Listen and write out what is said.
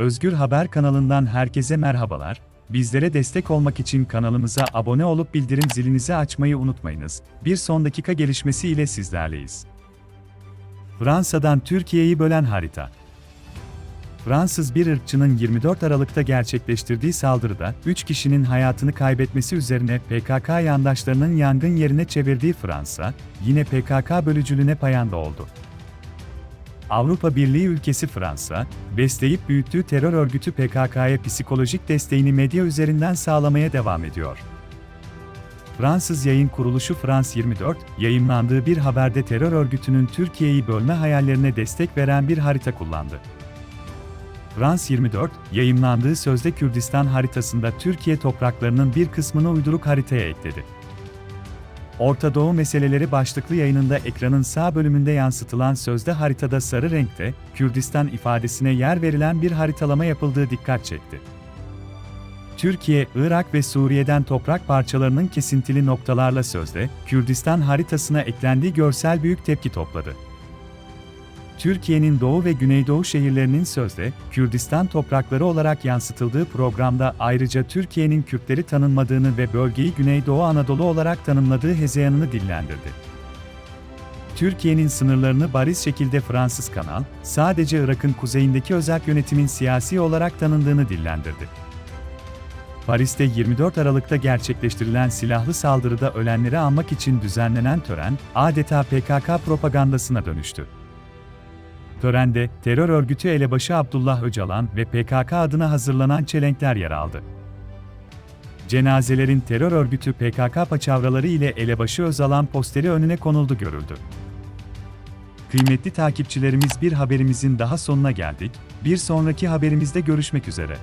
Özgür Haber kanalından herkese merhabalar. Bizlere destek olmak için kanalımıza abone olup bildirim zilinizi açmayı unutmayınız. Bir son dakika gelişmesi ile sizlerleyiz. Fransa'dan Türkiye'yi bölen harita. Fransız bir ırkçının 24 Aralık'ta gerçekleştirdiği saldırıda 3 kişinin hayatını kaybetmesi üzerine PKK yandaşlarının yangın yerine çevirdiği Fransa, yine PKK bölücülüğüne payanda oldu. Avrupa Birliği ülkesi Fransa, besleyip büyüttüğü terör örgütü PKK'ya psikolojik desteğini medya üzerinden sağlamaya devam ediyor. Fransız yayın kuruluşu France 24, yayınlandığı bir haberde terör örgütünün Türkiye'yi bölme hayallerine destek veren bir harita kullandı. France 24, yayınlandığı sözde Kürdistan haritasında Türkiye topraklarının bir kısmını uyduruk haritaya ekledi. Orta Doğu meseleleri başlıklı yayınında ekranın sağ bölümünde yansıtılan sözde haritada sarı renkte, Kürdistan ifadesine yer verilen bir haritalama yapıldığı dikkat çekti. Türkiye, Irak ve Suriye'den toprak parçalarının kesintili noktalarla sözde, Kürdistan haritasına eklendiği görsel büyük tepki topladı. Türkiye'nin doğu ve güneydoğu şehirlerinin sözde, Kürdistan toprakları olarak yansıtıldığı programda ayrıca Türkiye'nin Kürtleri tanınmadığını ve bölgeyi Güneydoğu Anadolu olarak tanımladığı hezeyanını dillendirdi. Türkiye'nin sınırlarını bariz şekilde Fransız kanal, sadece Irak'ın kuzeyindeki özel yönetimin siyasi olarak tanındığını dillendirdi. Paris'te 24 Aralık'ta gerçekleştirilen silahlı saldırıda ölenleri anmak için düzenlenen tören, adeta PKK propagandasına dönüştü. Törende, terör örgütü elebaşı Abdullah Öcalan ve PKK adına hazırlanan çelenkler yer aldı. Cenazelerin terör örgütü PKK paçavraları ile elebaşı Özalan posteri önüne konuldu görüldü. Kıymetli takipçilerimiz bir haberimizin daha sonuna geldik, bir sonraki haberimizde görüşmek üzere.